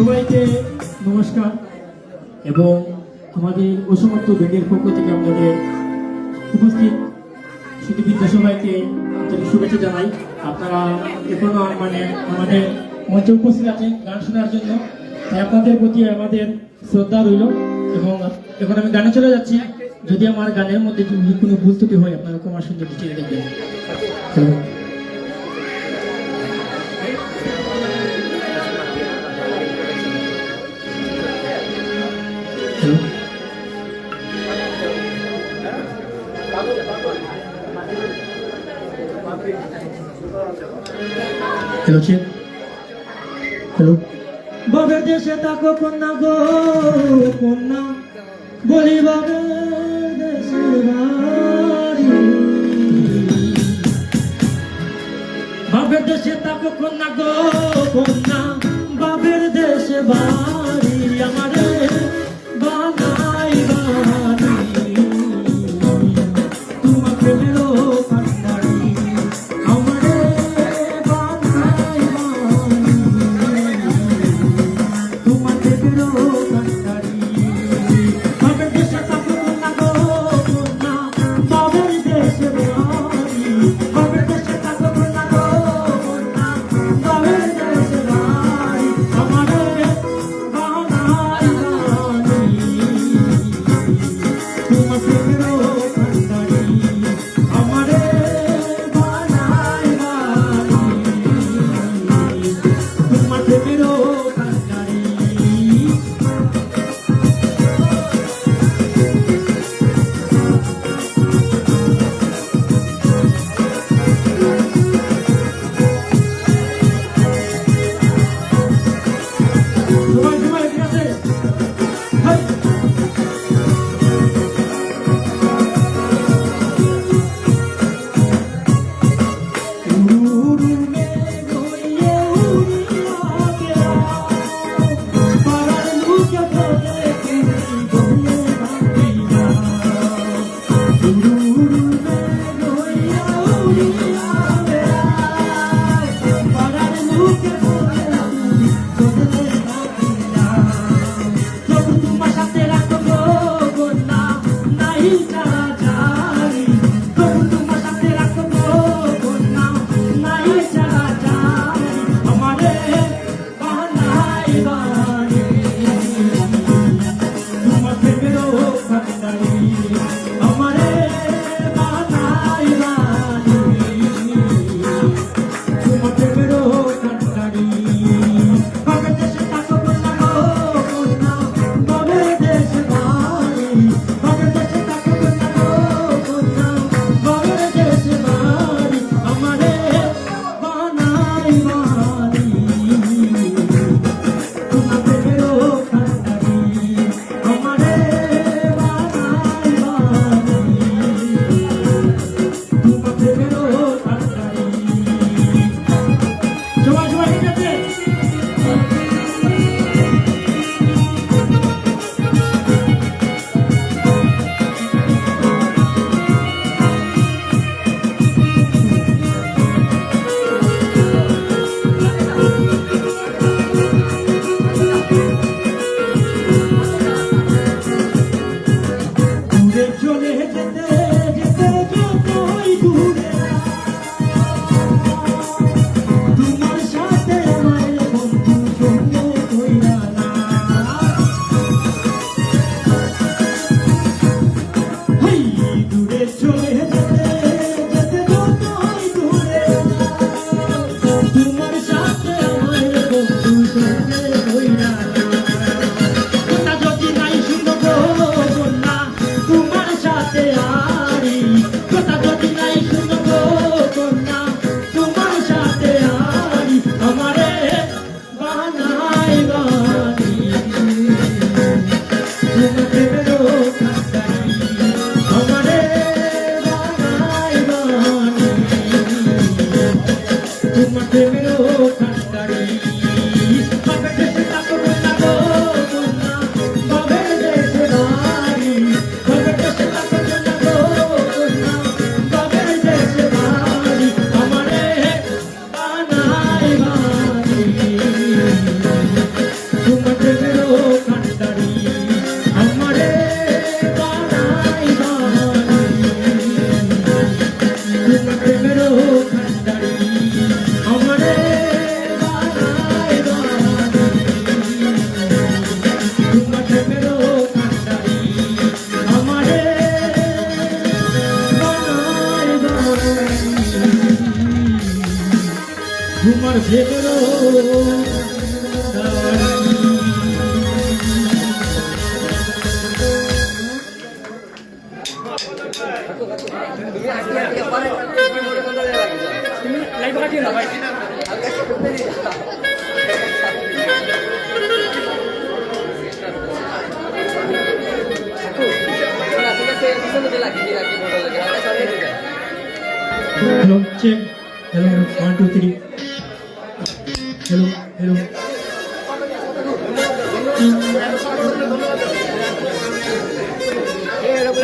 সবাইকে নমস্কার। এবং আমাদের অসমর্থ ব্যান্ডের পক্ষ থেকে আপনাদের উপস্থিত শিল্পীবৃদ্ধ সবাইকে আন্তরিক শুভেচ্ছা জানাই। আপনারা এখনও মানে আমাদের মঞ্চে উপস্থিত আছেন গান শোনার জন্য। তাই আপনাদের প্রতি আমাদের শ্রদ্ধা রইল এবং এখন আমি গানে চলে যাচ্ছি। যদি আমার গানের মধ্যে কোনো ভুল ত্রুটি হয়, আপনারা ক্ষমা সুন্দর দৃষ্টিতে হ্যালো, কে? হ্যালো? ববে দেশে তাকো কন্যা গো, কন্যা। বলি ববে দেশে বাড়ি। বাবের দেশে তাকো কন্যা গো, কন্যা। বাবের দেশে বাড়ি।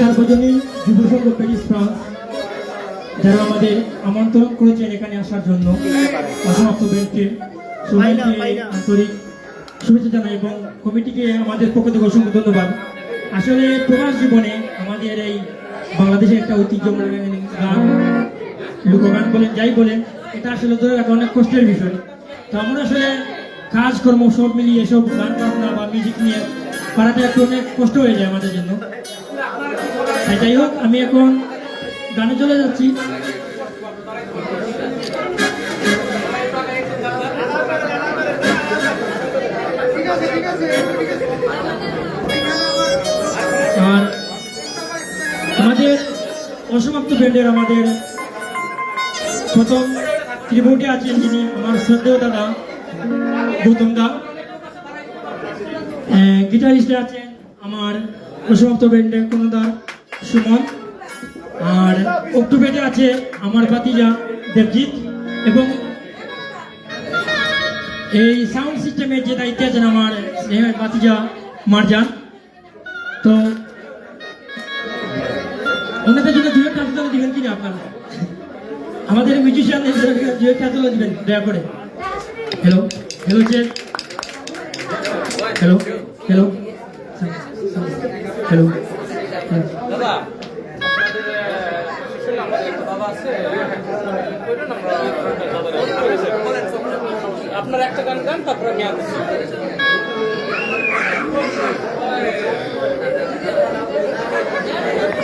সার্বজনীন যুব সংঘ প্যারিস ফ্রান্স যারা আমাদের আমন্ত্রণ করেছেন এখানে আসার জন্য অসমাপ্ত সবাইকে আন্তরিক শুভেচ্ছা জানাই এবং কমিটিকে আমাদের পক্ষ থেকে অসংখ্য ধন্যবাদ। আসলে প্রবাস জীবনে আমাদের এই বাংলাদেশের একটা ঐতিহ্যময় গান লোকগান বলেন যাই বলেন এটা আসলে ধরে রাখা অনেক কষ্টের বিষয়। তো আমরা আসলে কাজকর্ম সব মিলিয়ে এসব গান বাজনা বা মিউজিক নিয়ে পাড়াটা একটু অনেক কষ্ট হয়ে যায় আমাদের জন্য। যাই হোক, আমি এখন গানে চলে যাচ্ছি। আর আমাদের অসমাপ্ত ব্যান্ডের আমাদের প্রথম ত্রিভুটে আছেন যিনি আমার শ্রদ্ধেয় দাদা। গৌতম দা গিটারিস্টে আছেন আমার অসমাপ্ত ব্যান্ডের কোনদা সুমন। আর অক্টোবেটে আছে আমার ভাতিজা দেবজিৎ এবং এই সাউন্ড সিস্টেমের যে দায়িত্বে আছেন আমার স্নেহের ভাতিজা মারজান। তো, ওনাদের জন্য দুয়ের কাজ তাহলে দিবেন কিনা আপনারা? আমাদের মিউজিশিয়ানদের দুয়ের কাজ তাহলে দিবেন, দয়া করে। Hello hello check hello hello hello দাদা আপনার একটা গান গান তারপরে আমি আসছি হ্যালো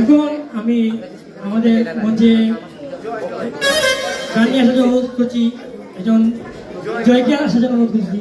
এখন আমি আমাদের মঞ্চে গান নিয়ে আসার অনুরোধ করছি। একজন জয়কে আসার জন্য অনুরোধ করছি।